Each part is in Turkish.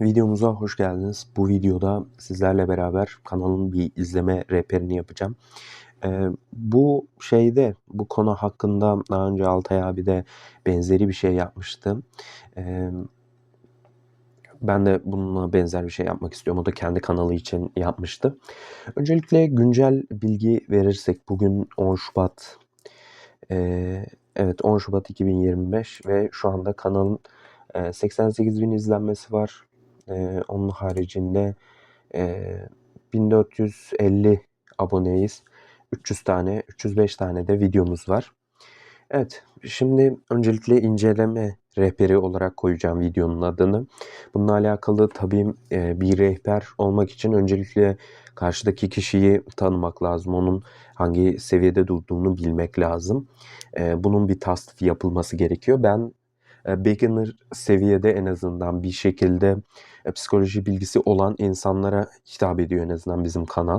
videomuza hoş geldiniz. Bu videoda sizlerle beraber kanalın bir izleme rehberini yapacağım. Ee, bu şeyde, bu konu hakkında daha önce Altay abi de benzeri bir şey yapmıştı. Ee, ben de bununla benzer bir şey yapmak istiyorum. O da kendi kanalı için yapmıştı. Öncelikle güncel bilgi verirsek bugün 10 Şubat ee, evet 10 Şubat 2025 ve şu anda kanalın 88 bin izlenmesi var. Ee, onun haricinde e, 1450 aboneyiz. 300 tane, 305 tane de videomuz var. Evet, şimdi öncelikle inceleme rehberi olarak koyacağım videonun adını. Bununla alakalı tabii e, bir rehber olmak için öncelikle karşıdaki kişiyi tanımak lazım. Onun hangi seviyede durduğunu bilmek lazım. E, bunun bir tasnif yapılması gerekiyor. Ben e, beginner seviyede en azından bir şekilde psikoloji bilgisi olan insanlara hitap ediyor en azından bizim kanal.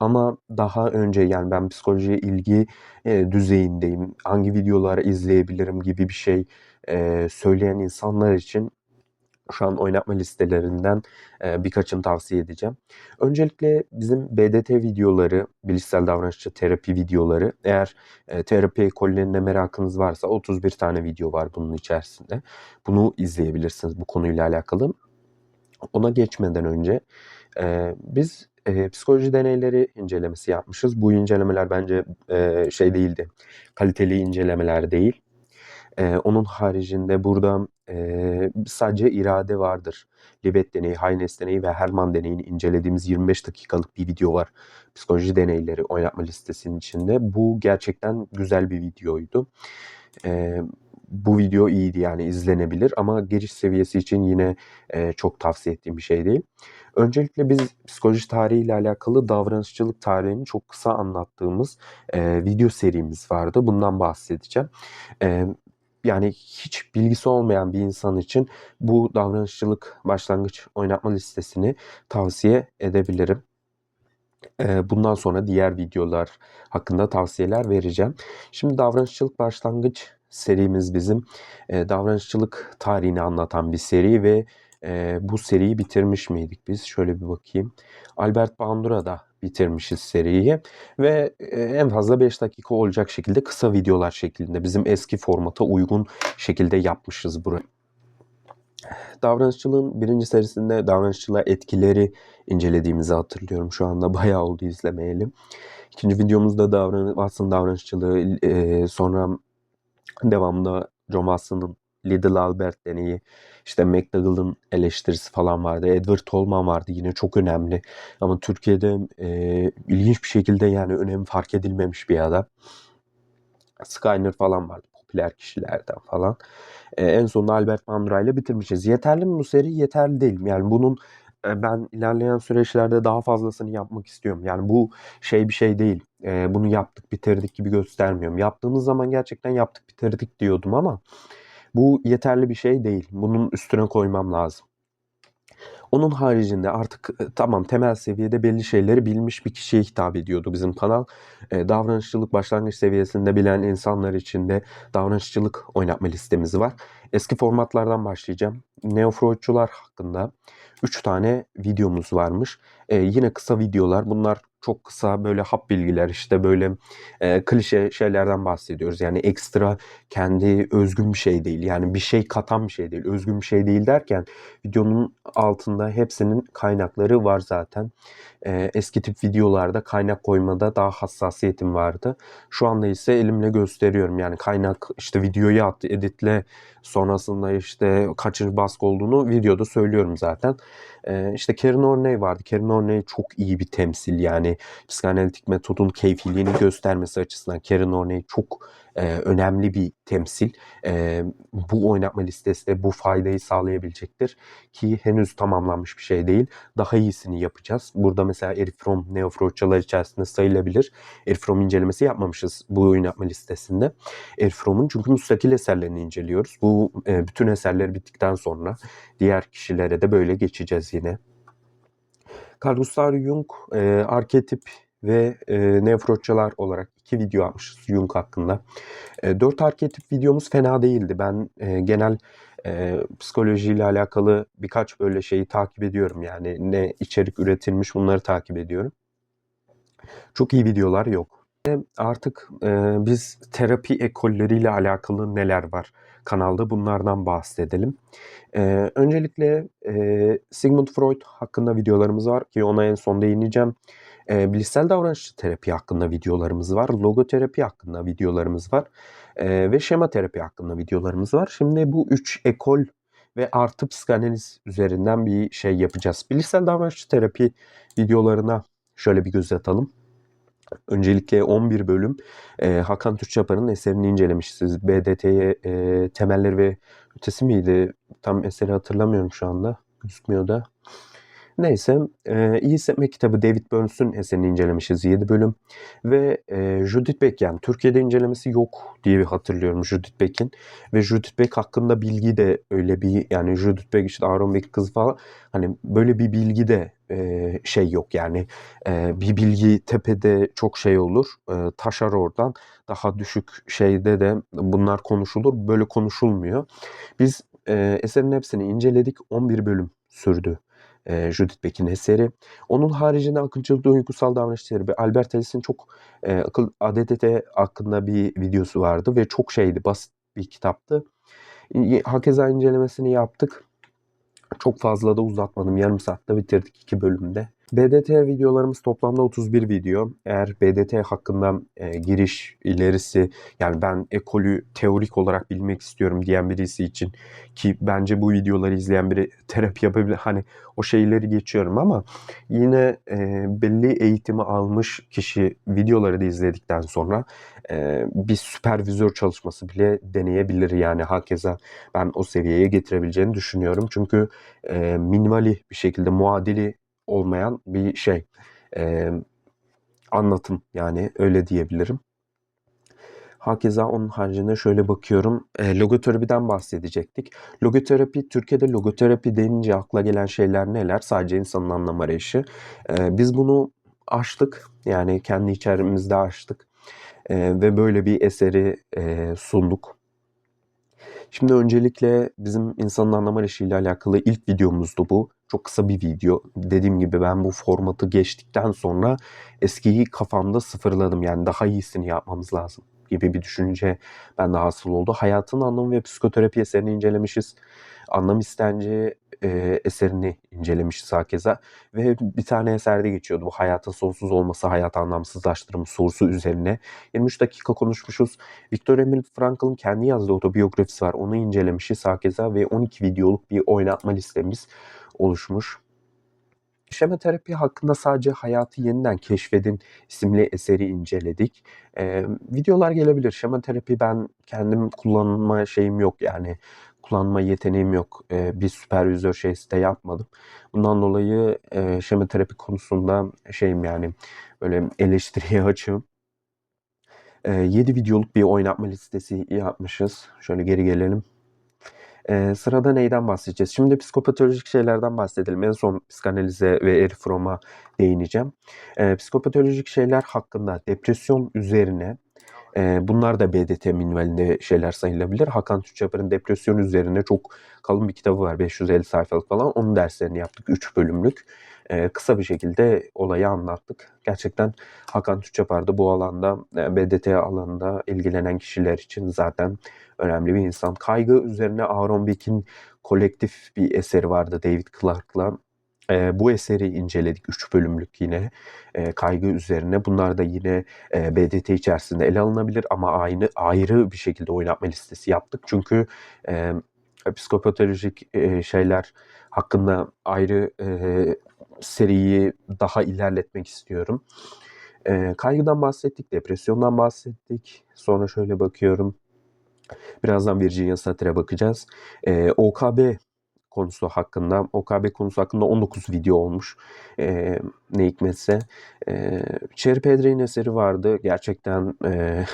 Ama daha önce yani ben psikolojiye ilgi düzeyindeyim. Hangi videoları izleyebilirim gibi bir şey söyleyen insanlar için şu an oynatma listelerinden e, birkaçını tavsiye edeceğim. Öncelikle bizim BDT videoları, bilişsel davranışçı terapi videoları. Eğer e, terapi ekollerine merakınız varsa 31 tane video var bunun içerisinde. Bunu izleyebilirsiniz bu konuyla alakalı. Ona geçmeden önce e, biz psikoloji deneyleri incelemesi yapmışız. Bu incelemeler bence şey değildi, kaliteli incelemeler değil. E, onun haricinde burada e, sadece irade vardır. Libet deneyi, Haynes deneyi ve Herman deneyini incelediğimiz 25 dakikalık bir video var. Psikoloji deneyleri oynatma listesinin içinde. Bu gerçekten güzel bir videoydu. E, bu video iyiydi yani izlenebilir ama giriş seviyesi için yine e, çok tavsiye ettiğim bir şey değil. Öncelikle biz psikoloji tarihi ile alakalı davranışçılık tarihini çok kısa anlattığımız e, video serimiz vardı. Bundan bahsedeceğim. E, yani hiç bilgisi olmayan bir insan için bu davranışçılık başlangıç oynatma listesini tavsiye edebilirim. Bundan sonra diğer videolar hakkında tavsiyeler vereceğim. Şimdi davranışçılık başlangıç serimiz bizim davranışçılık tarihini anlatan bir seri ve bu seriyi bitirmiş miydik biz? Şöyle bir bakayım. Albert Bandura'da bitirmişiz seriyi ve en fazla 5 dakika olacak şekilde kısa videolar şeklinde bizim eski formata uygun şekilde yapmışız burayı. Davranışçılığın birinci serisinde davranışçılığa etkileri incelediğimizi hatırlıyorum. Şu anda bayağı oldu izlemeyelim. İkinci videomuzda davran Watson davranışçılığı e, sonra devamında John Watson'ın Little Albert deneyi, işte McDougall'ın eleştirisi falan vardı. Edward Tolman vardı yine çok önemli. Ama Türkiye'de e, ilginç bir şekilde yani önemi fark edilmemiş bir adam. Skyner falan vardı popüler kişilerden falan. E, en sonunda Albert Bandura ile bitirmişiz. Yeterli mi bu seri? Yeterli değil. Yani bunun e, ben ilerleyen süreçlerde daha fazlasını yapmak istiyorum. Yani bu şey bir şey değil. E, bunu yaptık bitirdik gibi göstermiyorum. Yaptığımız zaman gerçekten yaptık bitirdik diyordum ama bu yeterli bir şey değil. Bunun üstüne koymam lazım. Onun haricinde artık e, tamam temel seviyede belli şeyleri bilmiş bir kişiye hitap ediyordu bizim kanal. E, davranışçılık başlangıç seviyesinde bilen insanlar için de davranışçılık oynatma listemiz var. Eski formatlardan başlayacağım. Neofreudçular hakkında 3 tane videomuz varmış. E, yine kısa videolar. Bunlar çok kısa böyle hap bilgiler işte böyle e, klişe şeylerden bahsediyoruz. Yani ekstra kendi özgün bir şey değil. Yani bir şey katan bir şey değil. Özgün bir şey değil derken videonun altında hepsinin kaynakları var zaten. E, eski tip videolarda kaynak koymada daha hassasiyetim vardı. Şu anda ise elimle gösteriyorum. Yani kaynak işte videoyu at, editle sonrasında işte kaçıncı baskı olduğunu videoda söylüyorum zaten. E, işte Karen Orney vardı. Karen Orney çok iyi bir temsil yani psikanalitik metodun keyfiliğini göstermesi açısından Karen Orney çok e, önemli bir temsil. E, bu oynatma listesi de bu faydayı sağlayabilecektir ki henüz tamamlanmış bir şey değil. Daha iyisini yapacağız. Burada mesela Eric Fromm neofroçalar içerisinde sayılabilir. Eric Fromm incelemesi yapmamışız bu oynatma listesinde. Eric Fromm'un çünkü müstakil eserlerini inceliyoruz. Bu e, bütün eserleri bittikten sonra diğer kişilere de böyle geçeceğiz yine. Carl Gustav Jung e, arketip ve e, nefrotçalar olarak iki video yapmışız Jung hakkında. E, dört arketip videomuz fena değildi. Ben e, genel Eee, psikolojiyle alakalı birkaç böyle şeyi takip ediyorum. Yani ne içerik üretilmiş bunları takip ediyorum. Çok iyi videolar yok. Ve artık eee, biz terapi ekolleriyle alakalı neler var kanalda bunlardan bahsedelim. Eee, öncelikle eee, Sigmund Freud hakkında videolarımız var ki ona en son değineceğim. Eee, bilişsel davranışçı terapi hakkında videolarımız var. Logoterapi hakkında videolarımız var. Eee, ve şema terapi hakkında videolarımız var. Şimdi bu üç ekol ve artı psikanaliz üzerinden bir şey yapacağız. Bilişsel davranışçı terapi videolarına şöyle bir göz atalım. Öncelikle 11 bölüm e, Hakan Türkçapar'ın eserini incelemişiz. BDT'ye e, temelleri ve ötesi miydi? Tam eseri hatırlamıyorum şu anda. Gözükmüyor da. Neyse, e, İyi Hissetme kitabı David Burns'ün eserini incelemişiz 7 bölüm. Ve e, Judith Beck yani Türkiye'de incelemesi yok diye hatırlıyorum Judith Beck'in. Ve Judith Beck hakkında bilgi de öyle bir yani Judith Beck işte Aaron Beck kız falan hani böyle bir bilgi de e, şey yok yani e, bir bilgi tepede çok şey olur e, taşar oradan daha düşük şeyde de bunlar konuşulur böyle konuşulmuyor. Biz e, eserin hepsini inceledik 11 bölüm sürdü e, Judith Beck'in eseri. Onun haricinde akılcılık duygusal davranışları ve Albert Ellis'in çok e, akıl ADDT hakkında bir videosu vardı ve çok şeydi basit bir kitaptı. Hakeza incelemesini yaptık. Çok fazla da uzatmadım. Yarım saatte bitirdik iki bölümde. BDT videolarımız toplamda 31 video. Eğer BDT hakkında e, giriş ilerisi yani ben ekolü teorik olarak bilmek istiyorum diyen birisi için ki bence bu videoları izleyen biri terapi yapabilir. Hani o şeyleri geçiyorum ama yine e, belli eğitimi almış kişi videoları da izledikten sonra e, bir süpervizör çalışması bile deneyebilir. Yani hakeza ben o seviyeye getirebileceğini düşünüyorum. Çünkü e, minimali bir şekilde muadili olmayan bir şey. E, anlatım yani öyle diyebilirim. Hakeza onun haricinde şöyle bakıyorum. E, logoterapiden bahsedecektik. Logoterapi, Türkiye'de logoterapi denince akla gelen şeyler neler? Sadece insanın anlam arayışı. E, biz bunu aştık. Yani kendi içerimizde aştık. E, ve böyle bir eseri e, sunduk. Şimdi öncelikle bizim insanın anlam arayışıyla alakalı ilk videomuzdu bu. Çok kısa bir video. Dediğim gibi ben bu formatı geçtikten sonra eskiyi kafamda sıfırladım. Yani daha iyisini yapmamız lazım gibi bir düşünce bende hasıl oldu. Hayatın anlamı ve psikoterapi eserini incelemişiz. Anlam istenci e, eserini incelemişiz hakeza. Ve bir tane eserde geçiyordu. Bu hayatın sonsuz olması, hayat anlamsızlaştırımı sorusu üzerine. 23 dakika konuşmuşuz. Viktor Emil Frankl'ın kendi yazdığı otobiyografisi var. Onu incelemişiz hakeza ve 12 videoluk bir oynatma listemiz oluşmuş. Şema terapi hakkında sadece Hayatı Yeniden Keşfedin isimli eseri inceledik. Ee, videolar gelebilir. Şema terapi ben kendim kullanma şeyim yok yani kullanma yeteneğim yok. Ee, bir süpervizör şeysi de yapmadım. Bundan dolayı e, şema terapi konusunda şeyim yani böyle eleştiriye açığım. Ee, 7 videoluk bir oynatma listesi yapmışız. Şöyle geri gelelim. Ee, sırada neyden bahsedeceğiz? Şimdi psikopatolojik şeylerden bahsedelim. En son psikanalize ve Erich Fromm'a değineceğim. Ee, psikopatolojik şeyler hakkında depresyon üzerine e, bunlar da BDT minvalinde şeyler sayılabilir. Hakan Türkçapar'ın depresyon üzerine çok kalın bir kitabı var. 550 sayfalık falan. Onun derslerini yaptık. 3 bölümlük. E, kısa bir şekilde olayı anlattık. Gerçekten Hakan Türkçapar da bu alanda e, BDT alanında ilgilenen kişiler için zaten önemli bir insan. Kaygı üzerine Aaron Beck'in kolektif bir eseri vardı David Clark'la. E, bu eseri inceledik 3 bölümlük yine e, kaygı üzerine. Bunlar da yine e, BDT içerisinde ele alınabilir ama aynı ayrı bir şekilde oynatma listesi yaptık. Çünkü e, psikopatolojik e, şeyler hakkında ayrı e, seriyi daha ilerletmek istiyorum. E, kaygıdan bahsettik, depresyondan bahsettik. Sonra şöyle bakıyorum. Birazdan Virginia Satire bakacağız. E, OKB konusu hakkında, OKB konusu hakkında 19 video olmuş. E, ne hikmetse. E, Cherry Pedre'in eseri vardı. Gerçekten e,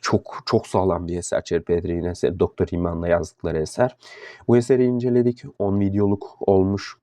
çok çok sağlam bir eser Cherry Pedre'in eseri. Doktor İman'la yazdıkları eser. Bu eseri inceledik. 10 videoluk olmuş.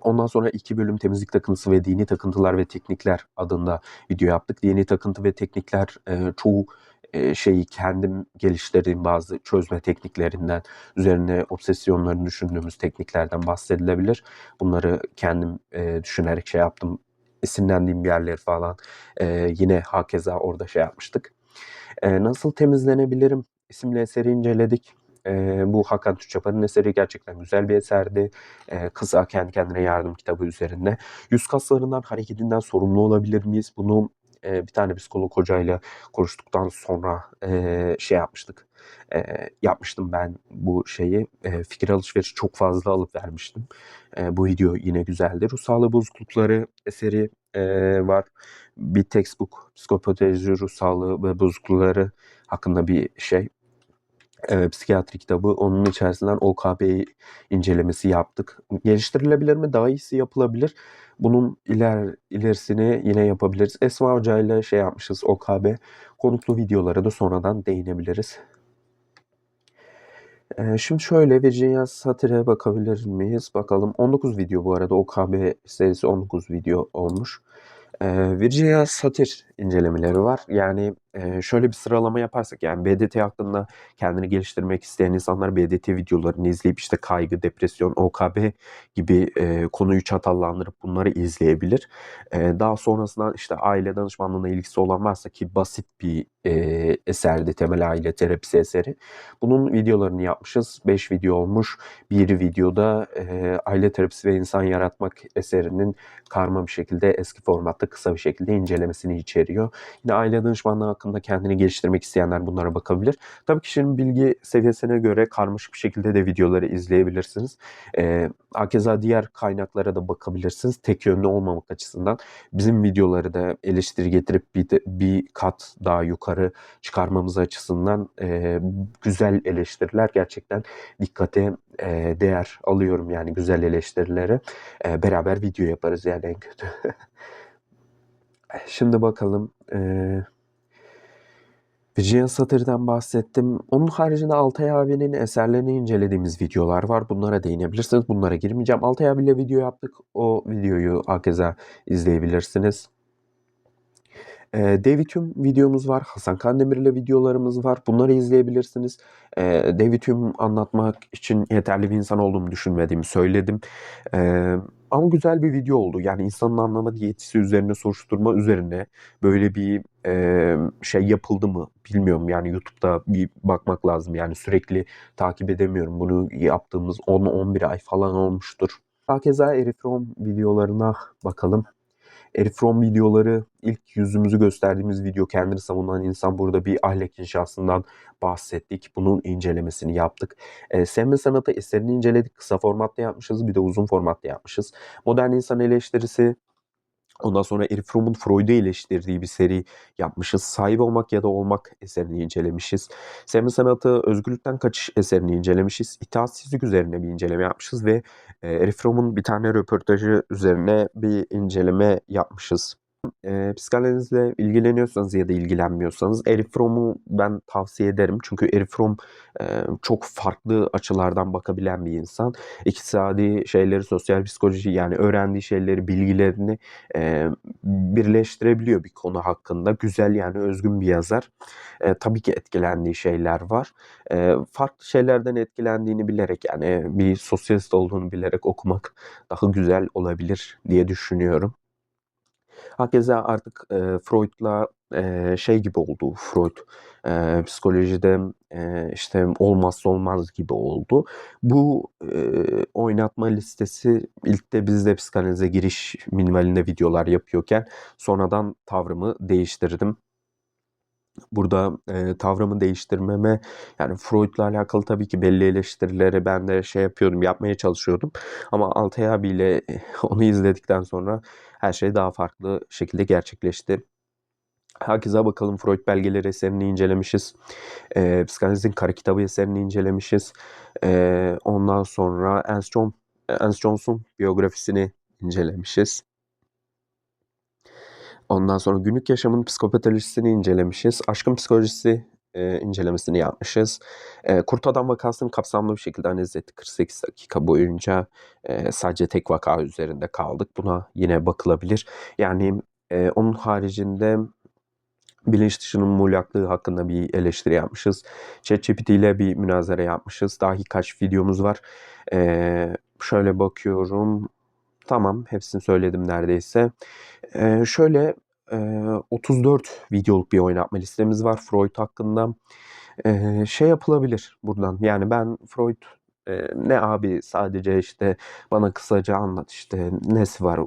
Ondan sonra iki bölüm temizlik takıntısı ve dini takıntılar ve teknikler adında video yaptık. Dini takıntı ve teknikler çoğu eee, şeyi kendim geliştirdiğim bazı çözme tekniklerinden, üzerine obsesyonlarını düşündüğümüz tekniklerden bahsedilebilir. Bunları kendim, eee, düşünerek şey yaptım. Esinlendiğim yerleri falan, eee, yine hakeza orada şey yapmıştık. Nasıl Temizlenebilirim isimli eseri inceledik. Eee, bu Hakan Türkçapar'ın eseri gerçekten güzel bir eserdi. Eee, Kısa Kendi Kendine Yardım kitabı üzerinde. Yüz kaslarından, hareketinden sorumlu olabilir miyiz? Bunu, eee, bir tane psikolog hocayla konuştuktan sonra, eee, şey yapmıştık, eee, yapmıştım ben bu şeyi. Eee, fikir alışverişi çok fazla alıp vermiştim. Eee, bu video yine güzeldi. Ruh Sağlığı Bozuklukları eseri, eee, var. Bir textbook, psikopatoloji, ruh sağlığı ve bozuklukları hakkında bir şey, eee, psikiyatri kitabı. Onun içerisinden OKB incelemesi yaptık. Geliştirilebilir mi? Daha iyisi yapılabilir. Bunun iler ilerisini yine yapabiliriz. Esma Hoca'yla şey yapmışız OKB. Konuklu videolara da sonradan değinebiliriz. Eee, şimdi şöyle Virginia Satir'e bakabilir miyiz? Bakalım. 19 video bu arada. OKB serisi 19 video olmuş. Eee, Virginia Satir incelemeleri var. Yani, şöyle bir sıralama yaparsak, yani BDT hakkında kendini geliştirmek isteyen insanlar BDT videolarını izleyip işte kaygı, depresyon, OKB gibi, konuyu çatallandırıp bunları izleyebilir. Daha sonrasında işte aile danışmanlığına ilgisi olan varsa ki basit bir, eserdi temel aile terapisi eseri. Bunun videolarını yapmışız. 5 video olmuş. Bir videoda, aile terapisi ve insan yaratmak eserinin karma bir şekilde eski formatta kısa bir şekilde incelemesini içeriyor. Yine aile danışmanlığı hakkında kendini geliştirmek isteyenler bunlara bakabilir. Tabii kişinin bilgi seviyesine göre karmaşık bir şekilde de videoları izleyebilirsiniz. Eee, hakeza diğer kaynaklara da bakabilirsiniz. Tek yönlü olmamak açısından. Bizim videoları da eleştiri getirip bir de bir kat daha yukarı çıkarmamız açısından, eee, güzel eleştiriler gerçekten dikkate, eee, değer alıyorum yani güzel eleştirileri. Eee, beraber video yaparız yani en kötü. Şimdi bakalım, eee Virginia Satir'den bahsettim. Onun haricinde Altay abinin eserlerini incelediğimiz videolar var. Bunlara değinebilirsiniz. Bunlara girmeyeceğim. Altay abiyle video yaptık. O videoyu hakeza izleyebilirsiniz. David Hume videomuz var. Hasan Kandemir'le videolarımız var. Bunları izleyebilirsiniz. Eee, David Hume anlatmak için yeterli bir insan olduğumu düşünmediğimi söyledim. Eee, ama güzel bir video oldu. Yani insanın anlama yetisi üzerine, soruşturma üzerine böyle bir, eee, şey yapıldı mı bilmiyorum. Yani YouTube'da bir bakmak lazım. Yani sürekli takip edemiyorum. Bunu yaptığımız 10-11 ay falan olmuştur. Hakeza Erich Fromm videolarına bakalım. Fromm videoları ilk yüzümüzü gösterdiğimiz video kendini savunan insan burada bir ahlak inşasından bahsettik. Bunun incelemesini yaptık. Eee, Sevme Sanatı eserini inceledik. Kısa formatta yapmışız. Bir de uzun formatta yapmışız. Modern insan eleştirisi, ondan sonra Erich Fromm'un Freud'u eleştirdiği bir seri yapmışız. Sahip olmak ya da olmak eserini incelemişiz. Sevme Sanatı Özgürlükten Kaçış eserini incelemişiz. İtaatsizlik üzerine bir inceleme yapmışız ve, eee, Erich Fromm'un bir tane röportajı üzerine bir inceleme yapmışız. Eee, psikanalizle ilgileniyorsanız ya da ilgilenmiyorsanız Erich Fromm'u ben tavsiye ederim. Çünkü Erich Fromm, eee, çok farklı açılardan bakabilen bir insan. İktisadi şeyleri, sosyal psikoloji yani öğrendiği şeyleri, bilgilerini, eee, birleştirebiliyor bir konu hakkında. Güzel yani özgün bir yazar. Eee, tabii ki etkilendiği şeyler var. Eee, farklı şeylerden etkilendiğini bilerek yani bir sosyalist olduğunu bilerek okumak daha güzel olabilir diye düşünüyorum. Hakeza artık, eee, Freud'la, eee, şey gibi oldu Freud, eee, psikolojide, eee, işte olmazsa olmaz gibi oldu. Bu, eee, oynatma listesi ilk de bizde psikanalize giriş minvalinde videolar yapıyorken sonradan tavrımı değiştirdim. Burada, eee, tavrımı değiştirmeme yani Freud'la alakalı tabii ki belli eleştirileri ben de şey yapıyordum, yapmaya çalışıyordum. Ama Altay abiyle onu izledikten sonra her şey daha farklı şekilde gerçekleşti. Hakeza bakalım Freud belgeleri eserini incelemişiz. Eee, Psikanalizin Kara Kitabı eserini incelemişiz. Eee, ondan sonra Ernst John Ernst Johnson biyografisini incelemişiz. Ondan sonra günlük yaşamın psikopatolojisini incelemişiz. Aşkın psikolojisi, eee, incelemesini yapmışız. Eee, Kurt Adam vakasını kapsamlı bir şekilde analiz ettik. 48 dakika boyunca, eee, sadece tek vaka üzerinde kaldık. Buna yine bakılabilir. Yani, eee, onun haricinde bilinç dışının muğlaklığı hakkında bir eleştiri yapmışız. ChatGPT ile bir münazara yapmışız. Daha birkaç videomuz var. Ee, şöyle bakıyorum. Tamam, hepsini söyledim neredeyse. Ee, şöyle e, 34 videoluk bir oynatma listemiz var Freud hakkında. Ee, şey yapılabilir buradan. Yani ben Freud e, ne abi sadece işte bana kısaca anlat işte nesi var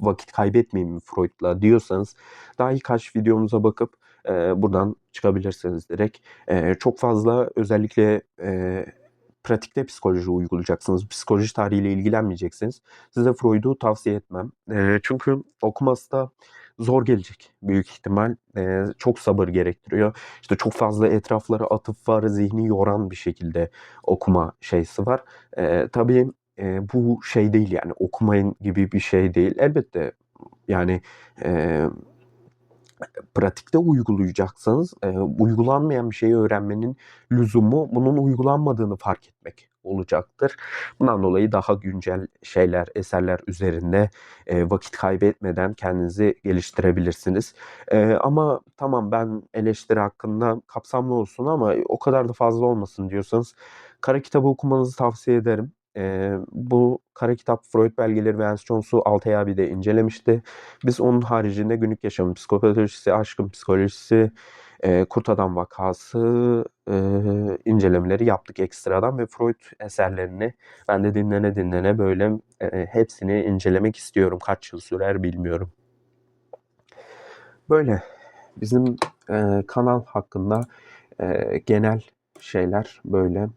vakit kaybetmeyeyim mi Freud'la diyorsanız daha birkaç videomuza bakıp e, buradan çıkabilirsiniz direkt. E, çok fazla özellikle e, pratikte psikoloji uygulayacaksınız. Psikoloji tarihiyle ilgilenmeyeceksiniz. Size Freud'u tavsiye etmem. E, çünkü okuması da zor gelecek büyük ihtimal. E, çok sabır gerektiriyor. İşte çok fazla etraflara atıf var, zihni yoran bir şekilde okuma şeysi var. E, tabii e, bu şey değil yani okumayın gibi bir şey değil. Elbette yani e, pratikte uygulayacaksanız e, uygulanmayan bir şeyi öğrenmenin lüzumu bunun uygulanmadığını fark etmek olacaktır. Bundan dolayı daha güncel şeyler, eserler üzerinde e, vakit kaybetmeden kendinizi geliştirebilirsiniz. E, ama tamam ben eleştiri hakkında kapsamlı olsun ama o kadar da fazla olmasın diyorsanız kara kitabı okumanızı tavsiye ederim. E, bu kara kitap Freud belgeleri ve Ernst Jones'u Altay abi de incelemişti. Biz onun haricinde günlük yaşamın psikopatolojisi, aşkın psikolojisi, e, kurt adam vakası e, incelemeleri yaptık ekstradan ve Freud eserlerini ben de dinlene dinlene böyle e, hepsini incelemek istiyorum. Kaç yıl sürer bilmiyorum. Böyle bizim e, kanal hakkında e, genel şeyler böyle.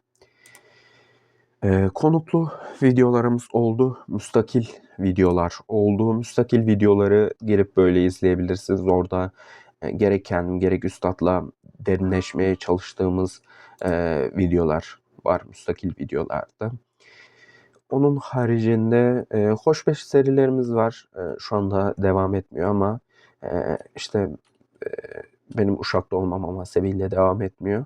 E, konuklu videolarımız oldu. Müstakil videolar oldu. Müstakil videoları girip böyle izleyebilirsiniz. Orada e, gerek kendim gerek üstadla derinleşmeye çalıştığımız e, videolar var. Müstakil videolarda. Onun haricinde e, hoşbeş serilerimiz var. E, şu anda devam etmiyor ama e, işte e, benim Uşak'ta olmam ama sebebiyle devam etmiyor.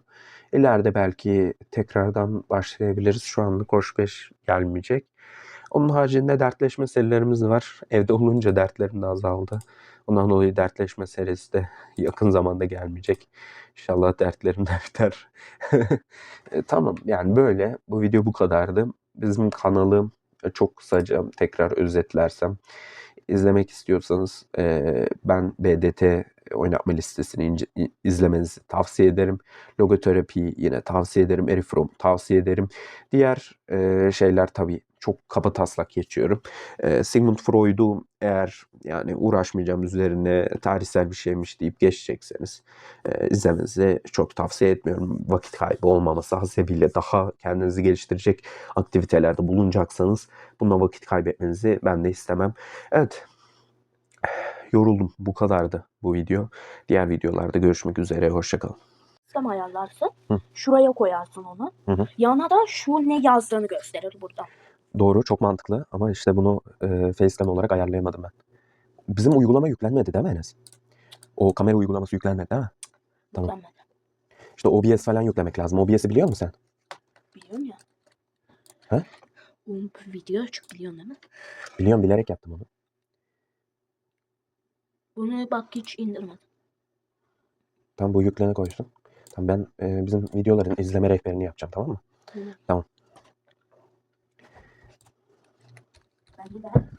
İleride belki tekrardan başlayabiliriz. Şu anlık hoşbeş gelmeyecek. Onun haricinde dertleşme serilerimiz var. Evde olunca dertlerim de azaldı. Ondan dolayı dertleşme serisi de yakın zamanda gelmeyecek. İnşallah dertlerim de biter. E, tamam yani böyle. Bu video bu kadardı. Bizim kanalım e, çok kısaca tekrar özetlersem izlemek istiyorsanız e, ben BDT oynatma listesini ince- izlemenizi tavsiye ederim. Logoterapi yine tavsiye ederim. Erifrom tavsiye ederim. Diğer e, şeyler tabii çok kaba taslak geçiyorum. E, Sigmund Freud'u eğer yani uğraşmayacağım üzerine tarihsel bir şeymiş deyip geçecekseniz e, izlemenizi çok tavsiye etmiyorum. Vakit kaybı olmaması hasebiyle daha kendinizi geliştirecek aktivitelerde bulunacaksanız bununla vakit kaybetmenizi ben de istemem. Evet. Yoruldum. Bu kadardı bu video. Diğer videolarda görüşmek üzere. Hoşçakalın. sistem ayarlarsın. Hı. Şuraya koyarsın onu. Hı hı. Yana da şu ne yazdığını gösterir burada. Doğru, çok mantıklı ama işte bunu e, facecam olarak ayarlayamadım ben. Bizim uygulama yüklenmedi değil mi Enes? O kamera uygulaması yüklenmedi değil mi? Tamam. Yüklenmedi. İşte OBS falan yüklemek lazım. OBS'i biliyor musun sen? Biliyorum ya. He? Oğlum bu video açık biliyorsun değil mi? Biliyorum bilerek yaptım onu. Bunu bak hiç indirmedim. Tam bu yüklene koysun. Tamam ben e, bizim videoların izleme rehberini yapacağım tamam mı? Hı. Tamam. Ben de